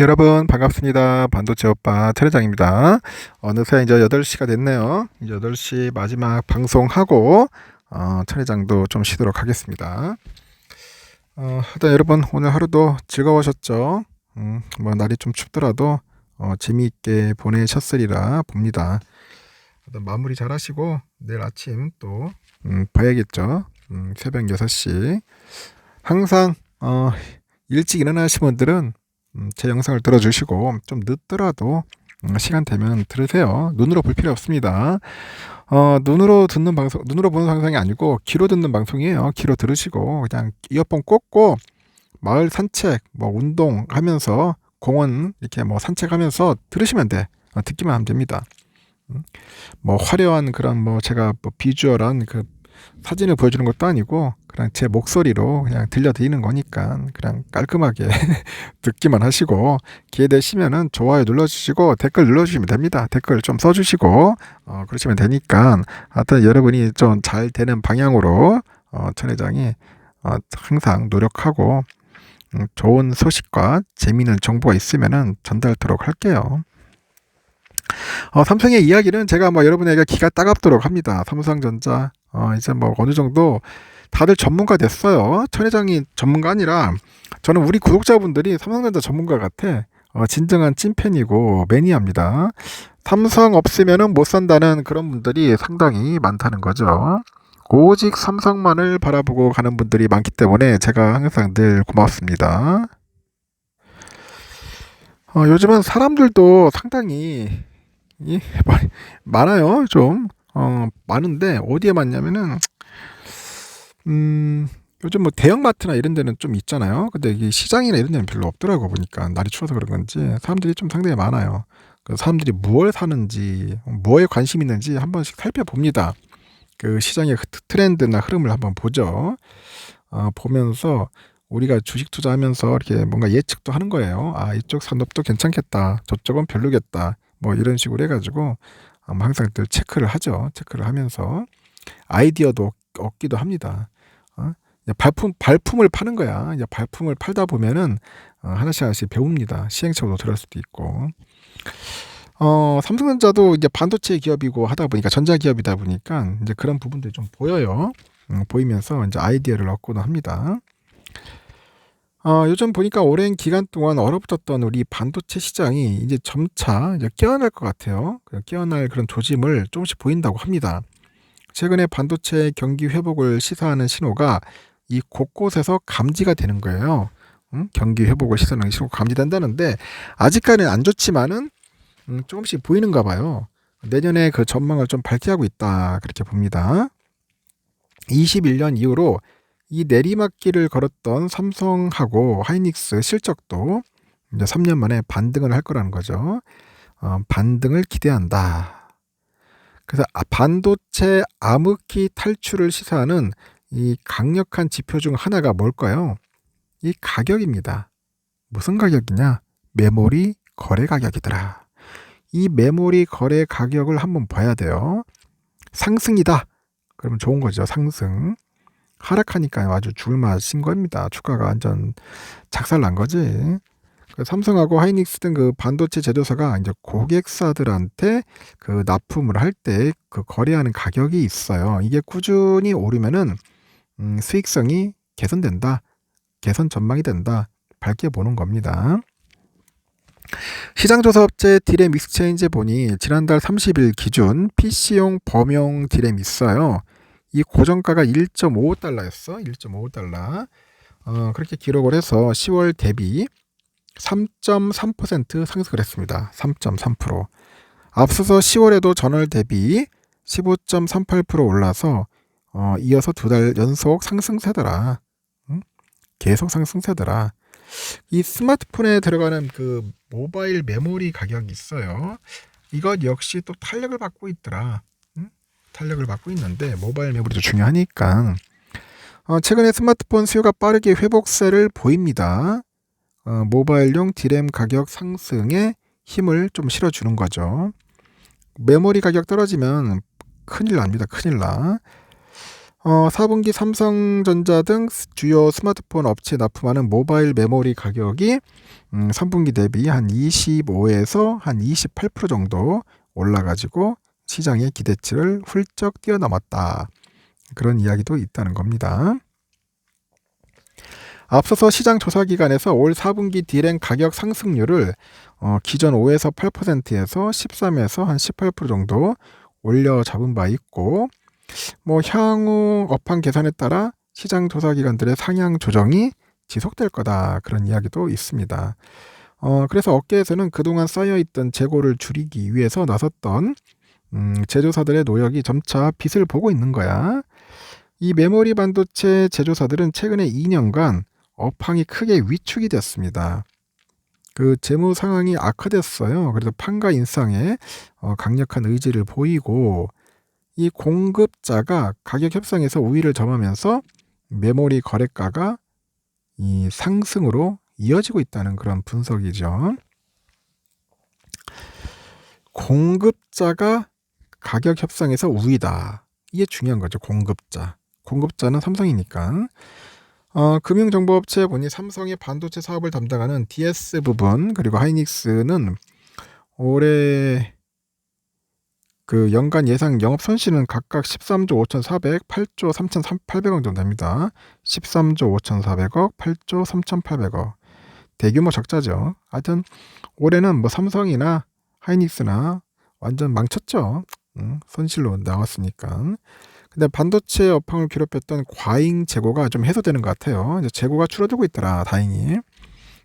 여러분 반갑습니다. 반도체 오빠 트레장입니다. 어느새 이제 8시가 됐네요. 이제 8시 마지막 방송하고 어, 트레장도 좀 쉬도록 하겠습니다. 어, 하여튼 여러분 오늘 하루도 즐거우셨죠? 음, 뭐 날이 좀 춥더라도 어, 재미있게 보내셨으리라 봅니다. 하여튼 마무리 잘 하시고 내일 아침 또 음, 봐야겠죠. 음, 새벽 6시 항상 어, 일찍 일어나신 분들은 음, 제 영상을 들어주시고 좀 늦더라도 음, 시간 되면 들으세요. 눈으로 볼 필요 없습니다. 어, 눈으로 듣는 방송, 눈으로 보는 방송이 아니고 귀로 듣는 방송이에요. 귀로 들으시고 그냥 이어폰 꽂고 마을 산책, 뭐 운동하면서 공원 이렇게 뭐 산책하면서 들으시면 돼. 어, 듣기만 하면 됩니다. 음, 뭐 화려한 그런 뭐 제가 뭐 비주얼한 그 사진을 보여주는 것도 아니고 그냥 제 목소리로 그냥 들려드리는 거니까 그냥 깔끔하게 듣기만 하시고 기회 되시면은 좋아요 눌러주시고 댓글 눌러주시면 됩니다. 댓글 좀 써주시고 어, 그러시면 되니까 하여튼 여러분이 좀 잘 되는 방향으로 어, 천 회장이 어, 항상 노력하고 음, 좋은 소식과 재미있는 정보가 있으면은 전달토록 할게요. 어, 삼성의 이야기는 제가 뭐 여러분에게 기가 따갑도록 합니다. 삼성전자 어, 이제 뭐 어느 정도 다들 전문가 됐어요. 천 회장이 전문가 아니라 저는 우리 구독자분들이 삼성전자 전문가 같아. 어, 진정한 찐팬이고 매니아입니다. 삼성 없으면은 못 산다는 그런 분들이 상당히 많다는 거죠. 오직 삼성만을 바라보고 가는 분들이 많기 때문에 제가 항상 늘 고맙습니다. 어, 요즘은 사람들도 상당히 이, 많아요. 좀 어, 많은데 어디에 많냐면은 음, 요즘 뭐 대형마트나 이런 데는 좀 있잖아요. 근데 이게 시장이나 이런 데는 별로 없더라고 보니까 날이 추워서 그런 건지 사람들이 좀 상당히 많아요. 그 사람들이 무엇 사는지, 뭐에 관심 있는지 한 번씩 살펴봅니다. 그 시장의 트렌드나 흐름을 한번 보죠. 어, 보면서 우리가 주식 투자하면서 이렇게 뭔가 예측도 하는 거예요. 아, 이쪽 산업도 괜찮겠다. 저쪽은 별로겠다. 뭐 이런 식으로 해가지고 항상 늘 체크를 하죠. 체크를 하면서 아이디어도 얻기도 합니다. 어? 발품 발품을 파는 거야. 이제 발품을 팔다 보면은 어, 하나씩 하나씩 배웁니다. 시행착오도 들을 수도 있고. 어, 삼성전자도 이제 반도체 기업이고 하다 보니까 전자 기업이다 보니까 이제 그런 부분들이 좀 보여요. 음, 보이면서 이제 아이디어를 얻고도 합니다. 어, 요즘 보니까 오랜 기간 동안 얼어붙었던 우리 반도체 시장이 이제 점차 이제 깨어날 것 같아요. 그 깨어날 그런 조짐을 조금씩 보인다고 합니다. 최근에 반도체 경기 회복을 시사하는 신호가 이 곳곳에서 감지가 되는 거예요. 음? 경기 회복을 시사하는 신호가 감지된다는데 아직까지는 안 좋지만은 음, 조금씩 보이는가 봐요. 내년에 그 전망을 좀 밝게 하고 있다 그렇게 봅니다. 21년 이후로 이 내리막길을 걸었던 삼성하고 하이닉스 실적도 이제 3년 만에 반등을 할 거라는 거죠. 어, 반등을 기대한다. 그래서 아, 반도체 암흑기 탈출을 시사하는 이 강력한 지표 중 하나가 뭘까요? 이 가격입니다. 무슨 가격이냐? 메모리 거래 가격이더라. 이 메모리 거래 가격을 한번 봐야 돼요. 상승이다. 그러면 좋은 거죠. 상승. 하락하니까 아주 죽을 맛인 겁니다. 주가가 완전 작살 난 거지. 그 삼성하고 하이닉스 등 그 반도체 제조사가 이제 고객사들한테 그 납품을 할 때 그 거래하는 가격이 있어요. 이게 꾸준히 오르면은 음, 수익성이 개선된다. 개선 전망이 된다. 밝게 보는 겁니다. 시장조사업체 디램 익스체인지 보니 지난달 30일 기준 PC용 범용 디램 있어요. 이 고정가가 1.55달러였어. 1.55달러. 어, 그렇게 기록을 해서 10월 대비 3.3% 상승을 했습니다. 3.3%. 앞서서 10월에도 전월 대비 15.38% 올라서 어, 이어서 두 달 연속 상승세더라. 응? 계속 상승세더라. 이 스마트폰에 들어가는 그 모바일 메모리 가격이 있어요. 이것 역시 또 탄력을 받고 있더라. 응? 탄력을 받고 있는데 모바일 메모리도 중요하니까 어, 최근에 스마트폰 수요가 빠르게 회복세를 보입니다. 어, 모바일용 디램 가격 상승에 힘을 좀 실어주는 거죠. 메모리 가격 떨어지면 큰일 납니다. 큰일 나. 어, 4분기 삼성전자 등 주요 스마트폰 업체 납품하는 모바일 메모리 가격이 음, 3분기 대비 한 25에서 한 28% 정도 올라가지고 시장의 기대치를 훌쩍 뛰어넘었다. 그런 이야기도 있다는 겁니다. 앞서서 시장 조사 기관에서 올 4분기 디램 가격 상승률을 어, 기존 5에서 8%에서 13에서 한 18% 정도 올려 잡은 바 있고 뭐 향후 업황 개선에 따라 시장 조사 기관들의 상향 조정이 지속될 거다 그런 이야기도 있습니다. 어, 그래서 업계에서는 그동안 쌓여있던 재고를 줄이기 위해서 나섰던 음, 제조사들의 노력이 점차 빛을 보고 있는 거야. 이 메모리 반도체 제조사들은 최근에 2년간 업황이 크게 위축이 됐습니다. 그 재무 상황이 악화됐어요. 그래서 판가 인상에 어, 강력한 의지를 보이고 이 공급자가 가격 협상에서 우위를 점하면서 메모리 거래가가 이 상승으로 이어지고 있다는 그런 분석이죠. 공급자가 가격 협상에서 우위다. 이게 중요한 거죠. 공급자. 공급자는 삼성이니까. 어, 금융정보업체 보니 삼성의 반도체 사업을 담당하는 DS 부분 그리고 하이닉스는 올해 그 연간 예상 영업 손실은 각각 13조 5,400, 8조 3,800억 정도 됩니다. 13조 5,400억, 8조 3,800억. 대규모 적자죠. 하여튼 올해는 뭐 삼성이나 하이닉스나 완전 망쳤죠. 응, 손실로 나왔으니까. 근데 반도체 업황을 괴롭혔던 과잉 재고가 좀 해소되는 것 같아요. 이제 재고가 줄어들고 있더라, 다행히.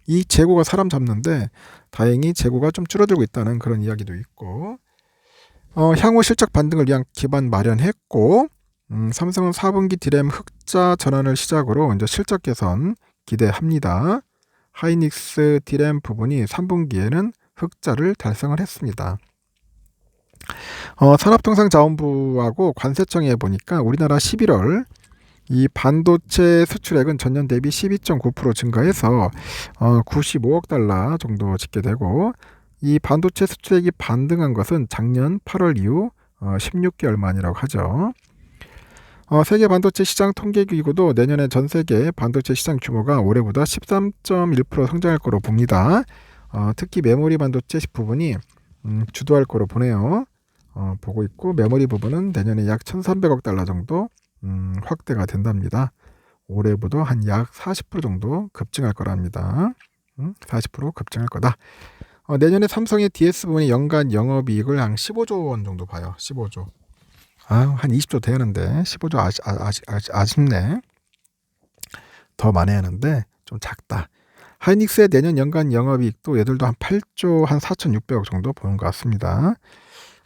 이 재고가 사람 잡는데 다행히 재고가 좀 줄어들고 있다는 그런 이야기도 있고 어, 향후 실적 반등을 위한 기반 마련했고 음, 삼성은 4분기 디램 흑자 전환을 시작으로 이제 실적 개선 기대합니다. 하이닉스 디램 부분이 3분기에는 흑자를 달성을 했습니다. 어, 산업통상자원부하고 관세청에 보니까 우리나라 11월 이 반도체 수출액은 전년 대비 12.9% 증가해서 어, 95억 달러 정도 집계되고 이 반도체 수출액이 반등한 것은 작년 8월 이후 어, 16개월 만이라고 하죠. 어, 세계 반도체 시장 통계기구도 내년에 전 세계 반도체 시장 규모가 올해보다 13.1% 성장할 거로 봅니다. 어, 특히 메모리 반도체 부분이 음, 주도할 거로 보네요. 어, 보고 있고 메모리 부분은 내년에 약 1,300억 달러 정도 음, 확대가 된답니다. 올해보다 한 약 40% 정도 급증할 거랍니다. 음, 40% 급증할 거다. 어, 내년에 삼성의 DS 부분이 연간 영업이익을 한 15조 원 정도 봐요. 15조. 아, 한 20조 되는데 15조 아시, 아, 아시, 아시, 아쉽네. 더 많이 하는데 좀 작다. 하이닉스의 내년 연간 영업이익도 얘들도 한 8조 한 4,600억 정도 보는 것 같습니다.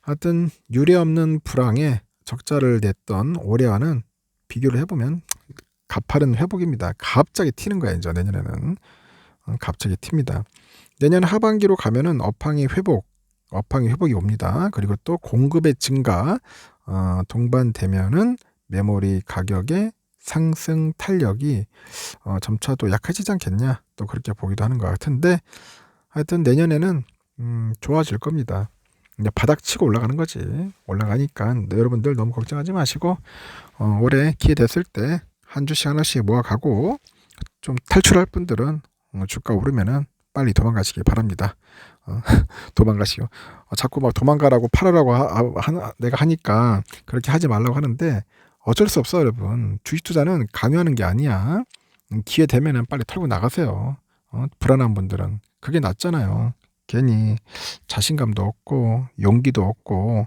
하여튼 유례 없는 불황에 적자를 냈던 올해와는 비교를 해보면 가파른 회복입니다. 갑자기 튀는 거야 이제 내년에는 어, 갑자기 튑니다. 내년 하반기로 가면은 업황이 회복, 업황이 회복이 옵니다. 그리고 또 공급의 증가 어, 동반되면은 메모리 가격의 상승 탄력이 어, 점차 또 약해지지 않겠냐 또 그렇게 보기도 하는 것 같은데 하여튼 내년에는 음, 좋아질 겁니다. 이제 바닥 치고 올라가는 거지. 올라가니까 여러분들 너무 걱정하지 마시고 어, 올해 기회 됐을 때 한 주씩 하나씩 모아가고 좀 탈출할 분들은 어, 주가 오르면은 빨리 도망가시길 바랍니다. 어, 도망가시오. 어, 자꾸 막 도망가라고 팔으라고 하, 하, 내가 하니까 그렇게 하지 말라고 하는데 어쩔 수 없어 여러분. 주식 투자는 강요하는 게 아니야. 음, 기회 되면은 빨리 털고 나가세요. 어, 불안한 분들은 그게 낫잖아요. 괜히 자신감도 없고 용기도 없고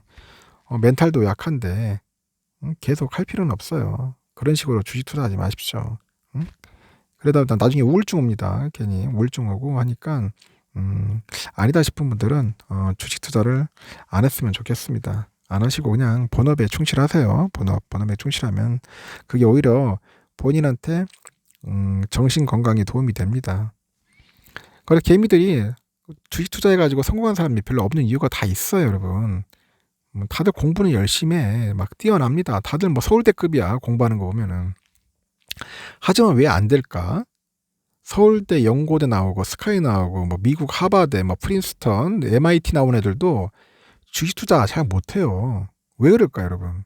어, 멘탈도 약한데 음, 계속 할 필요는 없어요. 그런 식으로 주식 투자하지 마십시오. 음? 그러다 나중에 우울증 옵니다. 괜히 우울증 오고 하니까 음, 아니다 싶은 분들은 어, 주식 투자를 안 했으면 좋겠습니다. 안 하시고 그냥 본업에 충실하세요. 본업, 본업에 충실하면 그게 오히려 본인한테 음, 정신 건강에 도움이 됩니다. 그래 개미들이 주식 투자해가지고 성공한 사람이 별로 없는 이유가 다 있어요, 여러분. 음, 다들 공부는 열심히 해. 막 뛰어납니다. 다들 뭐 서울대급이야, 공부하는 거 보면은. 하지만 왜 안 될까? 서울대 연고대 나오고 스카이 나오고 뭐 미국 하버드, 뭐 프린스턴, MIT 나온 애들도 주식 투자 잘 못해요. 왜 그럴까 여러분?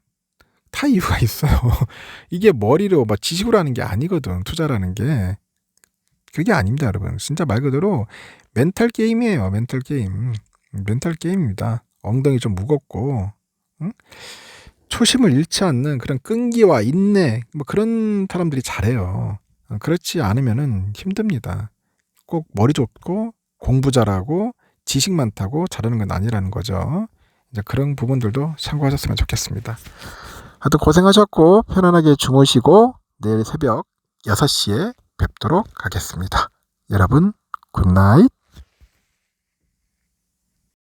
다 이유가 있어요. 이게 머리로 막 지식으로 하는 게 아니거든. 투자라는 게. 그게 아닙니다, 여러분. 진짜 말 그대로 멘탈 게임이에요. 멘탈 게임. 멘탈 게임입니다. 엉덩이 좀 무겁고, 응? 초심을 잃지 않는 그런 끈기와 인내, 뭐 그런 사람들이 잘해요. 어, 그렇지 않으면은 힘듭니다. 꼭 머리 좋고 공부 잘하고 지식 많다고 잘하는 건 아니라는 거죠. 이제 그런 부분들도 참고하셨으면 좋겠습니다. 하여튼 고생하셨고 편안하게 주무시고 내일 새벽 6시에 뵙도록 하겠습니다. 여러분 굿나잇